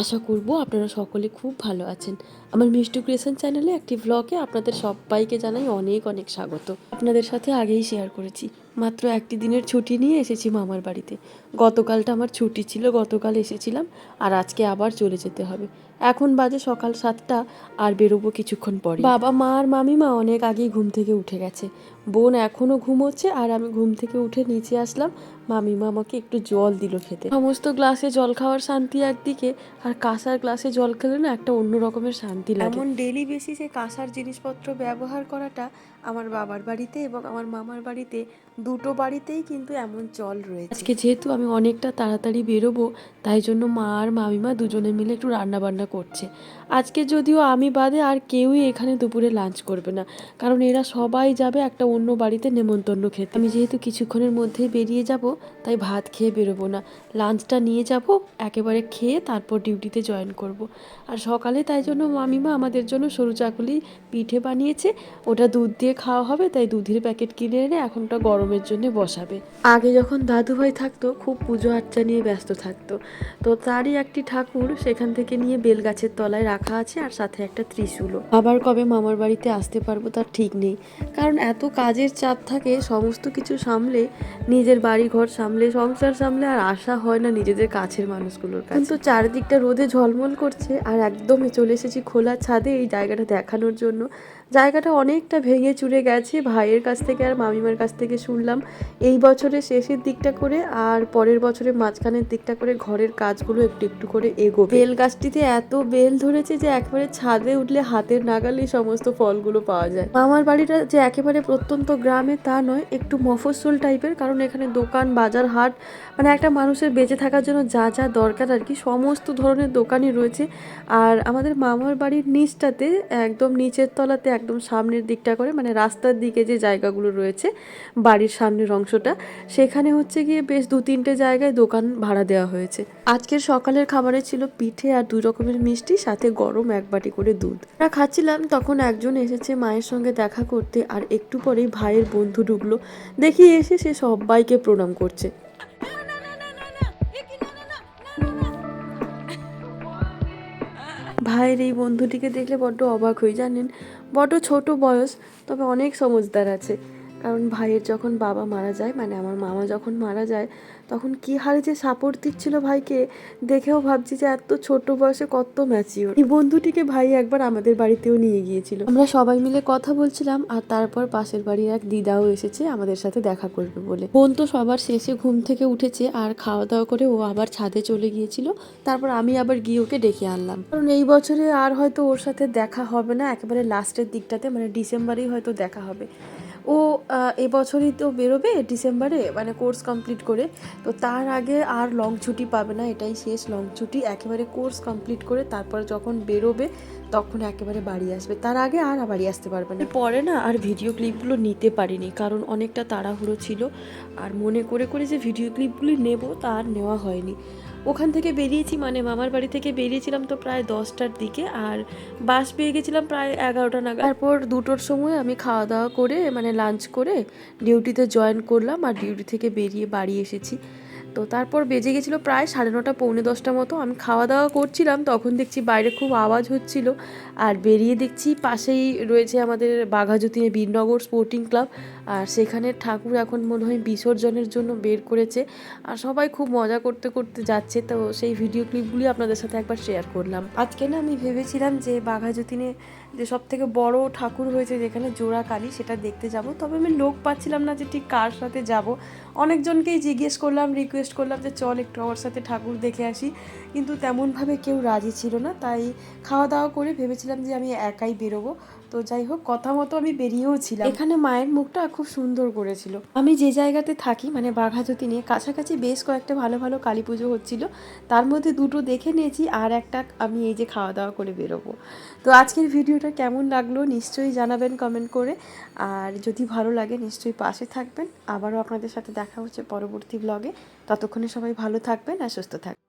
আশা করব আপনারা সকলে খুব ভালো আছেন। আমার মিষ্টু ক্রিয়েশন চ্যানেলে একটি ভ্লগে আপনাদের সবাইকে জানাই অনেক অনেক স্বাগত। আপনাদের সাথে আগেই শেয়ার করেছি। মাত্র একটি দিনের ছুটি নিয়ে এসেছি মামার বাড়িতে। গতকালটা আমার ছুটি ছিল, গতকাল এসেছিলাম আর আজকে আবার চলে যেতে হবে। এখন বাজে সকাল সাতটা আর বেরোবো কিছুক্ষণ পরে বাবা, মা আর মামিমা অনেক আগেই ঘুম থেকে উঠে গেছে। বোন এখনও ঘুমোচ্ছে আর আমি ঘুম থেকে উঠে নিচে আসলাম। মামিমা আমাকে একটু জল দিল খেতে। সমস্ত গ্লাসে জল খাওয়ার শান্তি একদিকে আর কাঁসার গ্লাসে জল খেলে না একটা অন্য রকমের শান্তি লাগে। এমন ডেলি বেসিসে কাঁসার জিনিসপত্র ব্যবহার করাটা আমার বাবার বাড়িতে এবং আমার মামার বাড়িতে দুটো বাড়িতেই কিন্তু এমন চল রয়েছে। আজকে যেহেতু আমি অনেকটা তাড়াতাড়ি বেরোবো, তাই জন্য মা আর মামিমা দুজনে মিলে একটু রান্না বান্না করছে। আজকে যদিও আমি বাদে আর কেউই এখানে দুপুরে লাঞ্চ করবে না, কারণ এরা সবাই যাবে একটা অন্য বাড়িতে নেমন্তন্ন খেতে। আমি যেহেতু কিছুক্ষণের মধ্যেই বেরিয়ে যাব, তাই ভাত খেয়ে বেরোবো না। লাঞ্চটা নিয়ে যাব, একেবারে খেয়ে তারপর ডিউটিতে জয়েন করব। আর সকালে তাই জন্য মামিমা আমাদের জন্য সরু চাকুলি পিঠে বানিয়েছে, ওটা দুধ দিয়ে খাওয়া হবে, তাই দুধের প্যাকেট কিনে এনে এখন ওটা গরমের জন্য বসাবে। আগে যখন দাদুভাই থাকতো, খুব পুজো আর্চা নিয়ে ব্যস্ত থাকতো। তো তারই একটি ঠাকুর সেখান থেকে নিয়ে বেলগাছের তলায় রাখা আছে আর সাথে একটা ত্রিশূলও। আবার কবে মামার বাড়িতে আসতে পারব তার ঠিক নেই। কারণ এত কাজের চাপ থাকে, সমস্ত কিছু সামলে, নিজের বাড়ি ঘর সামলে, সংসার সামলে আর আশা হয় না নিজেদের কাছের মানুষগুলোর কিন্তু চারিদিকটা রোদে ঝলমল করছে আর একদমই চলে এসেছি খোলা ছাদে এই জায়গাটা দেখানোর জন্য। জায়গাটা অনেকটা ভেঙে চুরে গেছে। ভাইয়ের কাছ থেকে আর মামিমার কাছ থেকে শুনলাম এই বছরের শেষের দিকটা করে আর পরের বছরের মাঝখানের দিকটা করে ঘরের কাজগুলো একটু একটু করে এগো বেল গাছটিতে এত বেল ধরেছে যে একেবারে ছাদে উঠলে হাতের নাগালে সমস্ত ফলগুলো পাওয়া যায়। মামার বাড়িটা যে একেবারে প্রত্যন্ত গ্রামে তা নয় একটু মফস্বল টাইপের কারণ এখানে দোকান বাজার হাট মানে একটা মানুষের বেঁচে থাকার জন্য যা যা দরকার আর কি সমস্ত ধরনের দোকানই রয়েছে। আর আমাদের মামার বাড়ির নিচটাতে একদম নিচের তলাতে একদম সামনের দিকটা করে মানে রাস্তার দিকে যে জায়গাগুলো রয়েছে, বাড়ির সামনের অংশটা, সেখানে হচ্ছে গিয়ে বেশ দু তিনটে জায়গায় দোকান ভাড়া দেওয়া হয়েছে। আজকের সকালের খাবারে ছিল পিঠে আর দুই রকমের মিষ্টি, সাথে গরম এক বাটি করে দুধ। আমরা খাচ্ছিলাম, তখন একজন এসেছে মায়ের সঙ্গে দেখা করতে, আর একটু পরেই ভাইয়ের বন্ধু ঢুকলো। দেখি এসে সে সবাইকে প্রণাম করছে। ভাইয়ের এই বন্ধুটিকে দেখলে বড্ড অবাক হই, জানেন? বড্ড ছোট বয়স তবে অনেক সমজদার আছে। কারণ ভাইয়ের যখন বাবা মারা যায় মানে আমার মামা যখন মারা যায়, তখন কি হারে যে সাপোর্ট দিচ্ছিল ভাইকে, দেখেও ভাবছি যে এত ছোট বয়সে কত ম্যাচিওর এই বন্ধুটিকে ভাই একবার আমাদের বাড়িতেও নিয়ে গিয়েছিল। আমরা সবাই মিলে কথা বলছিলাম, আর তারপর পাশের বাড়ির এক দিদাও এসেছে আমাদের সাথে দেখা করবে বলে। বোন তো সবার শেষে ঘুম থেকে উঠেছে, আর খাওয়া দাওয়া করে ও আবার ছাদে চলে গিয়েছিল। তারপর আমি আবার গিয়ে ওকে ডেকে আনলাম। কারণ এই বছরে আর হয়তো ওর সাথে দেখা হবে না, একেবারে লাস্টের দিকটাতে মানে ডিসেম্বরেই হয়তো দেখা হবে। ও এবছরই তো বেরোবে ডিসেম্বরে মানে কোর্স কমপ্লিট করে। তো তার আগে আর লং ছুটি পাবে না, এটাই শেষ লং ছুটি। একেবারে কোর্স কমপ্লিট করে তারপর যখন বেরোবে, তখন একেবারে বাড়ি আসবে। তার আগে আর বাড়ি আসতে পারবে না। পরে না আর ভিডিও ক্লিপগুলো নিতে পারিনি, কারণ অনেকটা তাড়াহুড়ো ছিল। আর মনে করে করে যে ভিডিও ক্লিপগুলি নেব তা আর নেওয়া হয়নি। ওখান থেকে বেরিয়েছি মানে মামার বাড়ি থেকে বেরিয়েছিলাম তো প্রায় দশটার দিকে আর বাস পেয়ে গেছিলাম প্রায় এগারোটা নাগাদ। তারপর দুটোর সময় আমি খাওয়া দাওয়া করে মানে লাঞ্চ করে ডিউটিতে জয়েন করলাম আর ডিউটি থেকে বেরিয়ে বাড়ি এসেছি। তো তারপর বেজে গেছিল প্রায় সাড়ে নটা, পৌনে দশটা মতো। আমি খাওয়া দাওয়া করছিলাম, তখন দেখছি বাইরে খুব আওয়াজ হচ্ছিল। আর বেরিয়ে দেখছি পাশেই রয়েছে আমাদের বাঘাযতীনে বীরনগর স্পোর্টিং ক্লাব আর সেখানে ঠাকুর এখন মনে হয় বিসর্জনের জন্য বের করেছে। আর সবাই খুব মজা করতে করতে যাচ্ছে। তো সেই ভিডিও ক্লিপগুলি আপনাদের সাথে একবার শেয়ার করলাম। আজকে না আমি ভেবেছিলাম যে বাঘাযতীনে যে সব থেকে বড় ঠাকুর হয়েছে যেখানে জোড়া কালী, সেটা দেখতে যাব। তবে আমি লোক পাচ্ছিলাম না যে ঠিক কার সাথে যাব। অনেকজনকেই জিজ্ঞেস করলাম রিকোয়েস্ট করলাম যে চল একটু আমার সাথে ঠাকুর দেখে আসি। কিন্তু তেমনভাবে কেউ রাজি ছিল না, তাই খাওয়া দাওয়া করে ভেবেছিলাম যে আমি একাই বেরোবো। তো যাই হোক, কথা মতো আমি বেরিয়েও ছিলাম। এখানে মায়ের মুখটা খুব সুন্দর করেছিল। আমি যে জায়গাতে থাকি মানে বাঘাযতী নিয়ে, কাছাকাছি বেশ কয়েকটা ভালো ভালো কালী পুজো হচ্ছিল। তার মধ্যে দুটো দেখে নিয়েছি, আর একটা আমি এই যে খাওয়া দাওয়া করে বেরোবো। তো আজকের ভিডিওটা কেমন লাগল নিশ্চয়ই জানাবেন কমেন্ট করে। আর যদি ভালো লাগে, নিশ্চয়ই পাশে থাকবেন। আবারও আপনাদের সাথে দেখা হচ্ছে পরবর্তী ব্লগে ততক্ষণে সবাই ভালো থাকবেন আর সুস্থ থাকবেন।